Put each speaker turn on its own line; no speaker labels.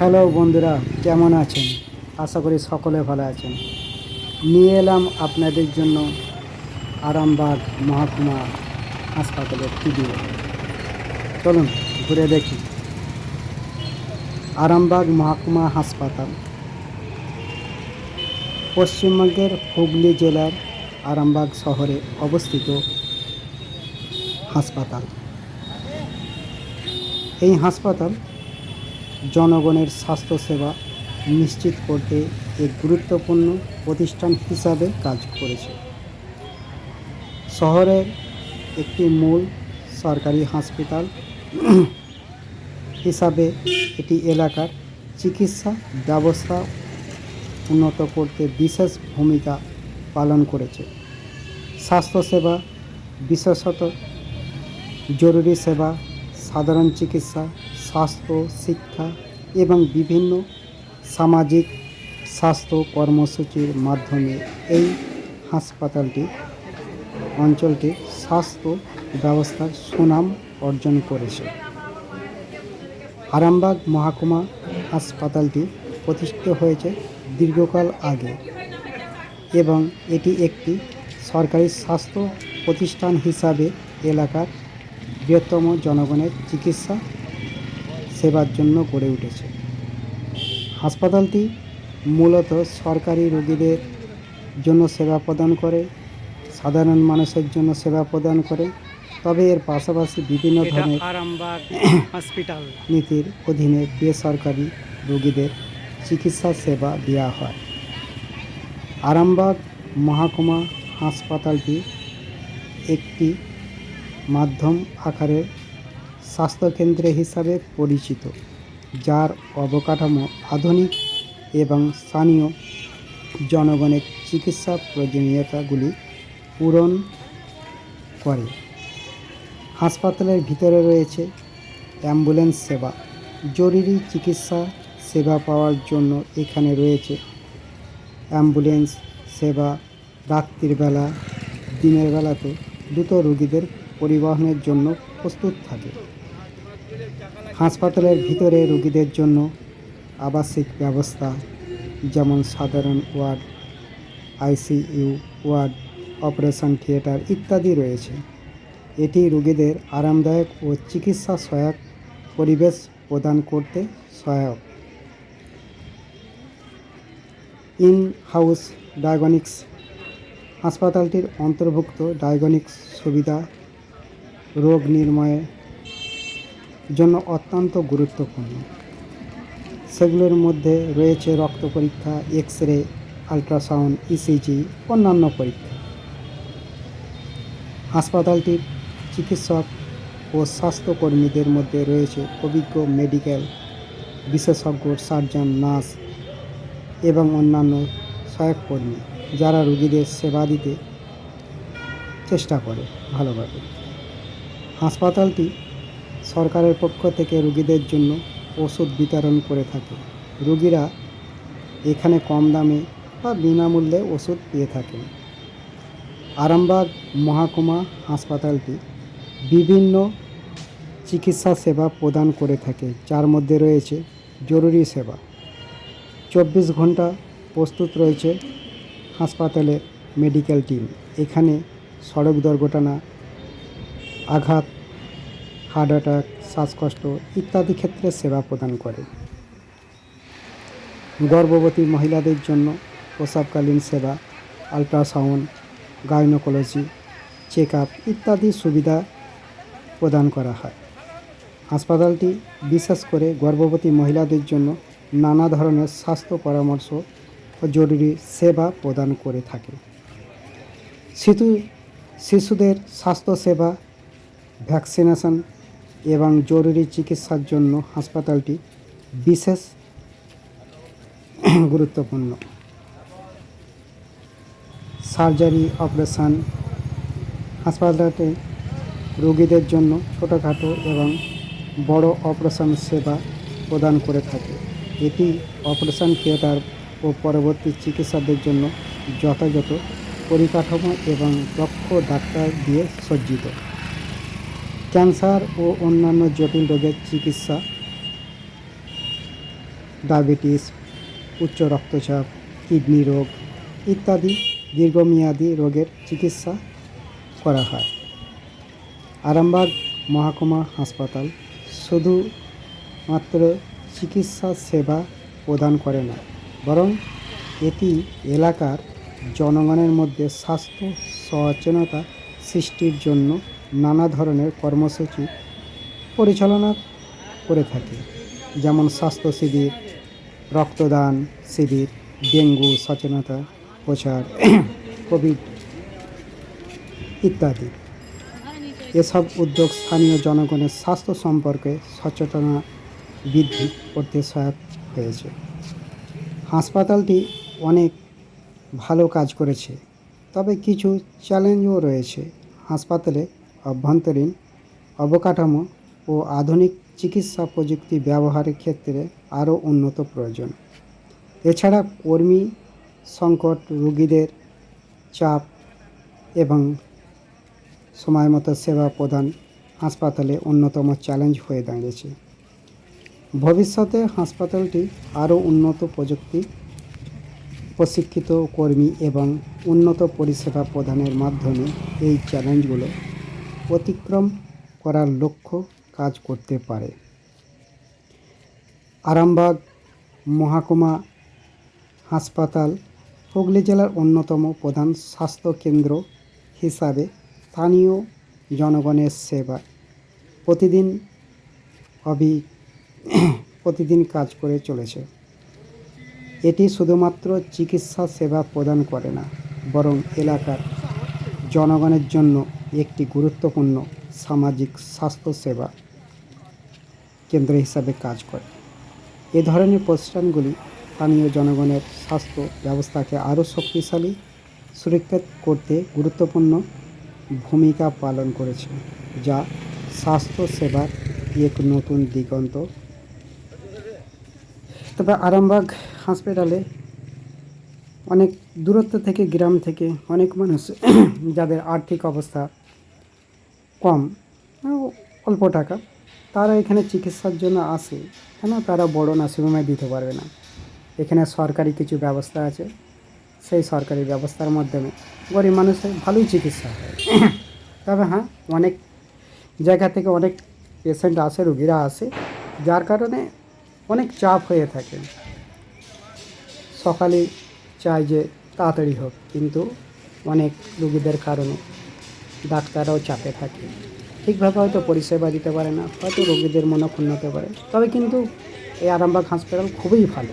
Hello বন্ধুরা, কেমন আছেন? আশা করি সকলে ভালো আছেন। নিয়ে এলাম আপনাদের জন্য আরামবাগ মহকুমা হাসপাতালের ভিডিও চলুন ঘুরে দেখি। আরামবাগ মহকুমা হাসপাতাল। পশ্চিমবঙ্গের হুগলি জেলার আরামবাগ শহরে অবস্থিত হাসপাতাল। এই হাসপাতাল জনগণের স্বাস্থ্যসেবা নিশ্চিত করতে এক গুরুত্বপূর্ণ প্রতিষ্ঠান হিসাবে কাজ করেছে। শহরের একটি মূল সরকারি হাসপাতাল হিসাবে এটি এলাকার চিকিৎসা ব্যবস্থা উন্নত করতে বিশেষ ভূমিকা পালন করেছে। স্বাস্থ্যসেবা বিশেষত জরুরি সেবা, সাধারণ চিকিৎসা স্বাস্থ্য, শিক্ষা এবং বিভিন্ন সামাজিক স্বাস্থ্য কর্মসূচির মাধ্যমে এই হাসপাতালটি, অঞ্চলটি স্বাস্থ্য ব্যবস্থার সুনাম অর্জন করেছে। আরামবাগ মহকুমা হাসপাতালটি প্রতিষ্ঠিত হয়েছে দীর্ঘকাল আগে এবং এটি একটি সরকারি স্বাস্থ্য প্রতিষ্ঠান হিসাবে এলাকার বৃহত্তম জনগণের চিকিৎসা সেবার জন্য গড়ে উঠেছে। হাসপাতালটি মূলত সরকারি রোগীদের জন্য সেবা প্রদান করে সাধারণ মানুষের জন্য সেবা প্রদান করে তবে এর পাশাপাশি বিভিন্ন ধরনের
আরামবাগ হসপিটাল।
নীতির অধীনে বেসরকারি রোগীদের চিকিৎসা সেবা দেওয়া হয়। আরামবাগ মহাকুমা হাসপাতালটি একটি মাধ্যম আকারের স্বাস্থ্যকেন্দ্র হিসাবে পরিচিত, যার অবকাঠামো আধুনিক এবং স্থানীয় জনগণের চিকিৎসা প্রয়োজনীয়তাগুলি পূরণ করে। হাসপাতালের ভিতরে রয়েছে অ্যাম্বুলেন্স সেবা, জরুরি চিকিৎসা সেবা পাওয়ার জন্য এখানে রয়েছে অ্যাম্বুলেন্স সেবা রাত্রির বেলা, দিনের বেলাতে দ্রুত রোগীদের পরিবহনের জন্য প্রস্তুত থাকে। হাসপাতালের ভিতরে রোগীদের জন্য আবাসিক ব্যবস্থা, যেমন সাধারণ ward, ICU ward, operation theatre ইত্যাদি রয়েছে। এটি রোগীদের আরামদায়ক ও চিকিৎসা সহায়ক পরিবেশ প্রদান করতে সহায়ক। ইন হাউস ডায়াগনিক্স হাসপাতালটির অন্তর্ভুক্ত ডায়াগনিক্স সুবিধা, রোগ নির্ণয়ের জন্য অত্যন্ত গুরুত্বপূর্ণ। সেগুলোর মধ্যে রয়েছে রক্ত পরীক্ষা এক্স রে আলট্রাসাউন্ড, ইসিজি, অন্যান্য পরীক্ষা। হাসপাতালটির চিকিৎসক ও স্বাস্থ্যকর্মীদের মধ্যে রয়েছে অভিজ্ঞ মেডিকেল বিশেষজ্ঞ, সার্জন, নার্স এবং অন্যান্য সহায়ক কর্মী যারা রোগীদের সেবা দিতে চেষ্টা করে ভালোভাবে। হাসপাতালটি সরকারের পক্ষ থেকে রোগীদের জন্য ওষুধ বিতরণ করে থাকে। রোগীরা এখানে কম দামে বা বিনামূল্যে ওষুধ পেয়ে থাকেন। আরামবাগ মহাকুমা হাসপাতালটি বিভিন্ন চিকিৎসা সেবা প্রদান করে থাকে, যার মধ্যে রয়েছে জরুরি সেবা। চব্বিশ ঘণ্টা প্রস্তুত রয়েছে হাসপাতালের মেডিকেল টিম। এখানে সড়ক দুর্ঘটনা, আঘাত হার্ট অ্যাটাক, শ্বাসকষ্ট ইত্যাদি ক্ষেত্রে সেবা প্রদান করে। গর্ভবতী মহিলাদের জন্য প্রসাবকালীন সেবা, আলট্রাসাউন্ড, গাইনোকোলজি চেক আপ ইত্যাদি সুবিধা প্রদান করা হয়। হাসপাতালটি বিশেষ করে গর্ভবতী মহিলাদের জন্য নানা ধরনের স্বাস্থ্য পরামর্শ ও জরুরি সেবা প্রদান করে থাকে। শিশু, শিশুদের স্বাস্থ্যসেবা, ভ্যাকসিনেশন এবং জরুরি চিকিৎসার জন্য হাসপাতালটি বিশেষ গুরুত্বপূর্ণ। সার্জারি, অপারেশান হাসপাতালটি রোগীদের জন্য ছোটোখাটো এবং বড় অপারেশন সেবা প্রদান করে থাকে। এটি অপারেশন থিয়েটার ও পরবর্তী চিকিৎসাদের জন্য যথাযথ পরিকাঠামো এবং দক্ষ ডাক্তার দিয়ে সজ্জিত। ক্যান্সার ও অন্যান্য জটিল রোগের চিকিৎসা, ডায়াবেটিস, উচ্চ রক্তচাপ, কিডনি রোগ ইত্যাদি দীর্ঘমেয়াদী রোগের চিকিৎসা করা হয়। আরামবাগ মহাকুমা হাসপাতাল শুধু মাত্র চিকিৎসা সেবা প্রদান করে না, বরং এটি এলাকার জনগণের মধ্যে স্বাস্থ্য সচেতনতা সৃষ্টির জন্য নানা ধরনের কর্মসূচি পরিচালনা করে থাকে, যেমন স্বাস্থ্য শিবির, রক্তদান শিবির, ডেঙ্গু সচেতনতা প্রচার, কোভিড ইত্যাদি। এসব উদ্যোগ স্থানীয় জনগণের স্বাস্থ্য সম্পর্কে সচেতনা বৃদ্ধি করতে সহায়ক হয়েছে। হাসপাতালটি অনেক ভালো কাজ করেছে, তবে কিছু চ্যালেঞ্জও রয়েছে। হাসপাতালে অভ্যন্তরীণ অবকাঠামো ও আধুনিক চিকিৎসা প্রযুক্তি ব্যবহারের ক্ষেত্রে আরও উন্নত প্রয়োজন। এছাড়া কর্মী সংকট, রোগীদের চাপ এবং সময় মতো সেবা প্রদান হাসপাতালে অন্যতম চ্যালেঞ্জ হয়ে দাঁড়িয়েছে। ভবিষ্যতে হাসপাতালটি আরও উন্নত প্রযুক্তি, প্রশিক্ষিত কর্মী এবং উন্নত পরিষেবা প্রদানের মাধ্যমে এই চ্যালেঞ্জগুলো অতিক্রম করার লক্ষ্য কাজ করতে পারে। আরামবাগ মহাকুমা হাসপাতাল হুগলি জেলার অন্যতম প্রধান স্বাস্থ্য কেন্দ্র হিসাবে স্থানীয় জনগণের সেবা। প্রতিদিন অবি প্রতিদিন কাজ করে চলেছে। এটি শুধুমাত্র চিকিৎসা সেবা প্রদান করে না, বরং এলাকার জনগণের জন্য একটি গুরুত্বপূর্ণ সামাজিক স্বাস্থ্য সেবা কেন্দ্র হিসাবে কাজ করে। এ ধরনের প্রতিষ্ঠানগুলি স্থানীয় জনগণের স্বাস্থ্য ব্যবস্থাকে আরও শক্তিশালী, সুরক্ষিত করতে গুরুত্বপূর্ণ ভূমিকা পালন করেছে, যা স্বাস্থ্য সেবার এক নতুন দিগন্ত। তবে আরামবাগ হসপিটালে অনেক দূরত্ব থেকে, গ্রাম থেকে অনেক মানুষ যাদের আর্থিক অবস্থা কম অল্প টাকা। তারা এখানে চিকিৎসার জন্য আসে। কেন? তারা বড় নার্সিংহোমে দিতে পারবে না। এখানে সরকারি কিছু ব্যবস্থা আছে। সেই সরকারি ব্যবস্থার মাধ্যমে গরিব মানুষের ভালোই চিকিৎসা হয়। তবে হ্যাঁ অনেক জায়গা থেকে অনেক পেশেন্ট আসে, রুগীরা আসে, যার কারণে অনেক চাপ হয়ে থাকে। সকালে চাই যে তাড়াতাড়ি হোক, কিন্তু অনেক রুগীদের কারণে ডাক্তাররাও চাপে থাকে। ঠিকভাবে হয়তো পরিষেবা দিতে পারে না, হয়তো রোগীদের মনে ক্ষুণ্ণ হতে পারে। তবে কিন্তু এই আরামবাগ হাসপাতাল খুবই ভালো।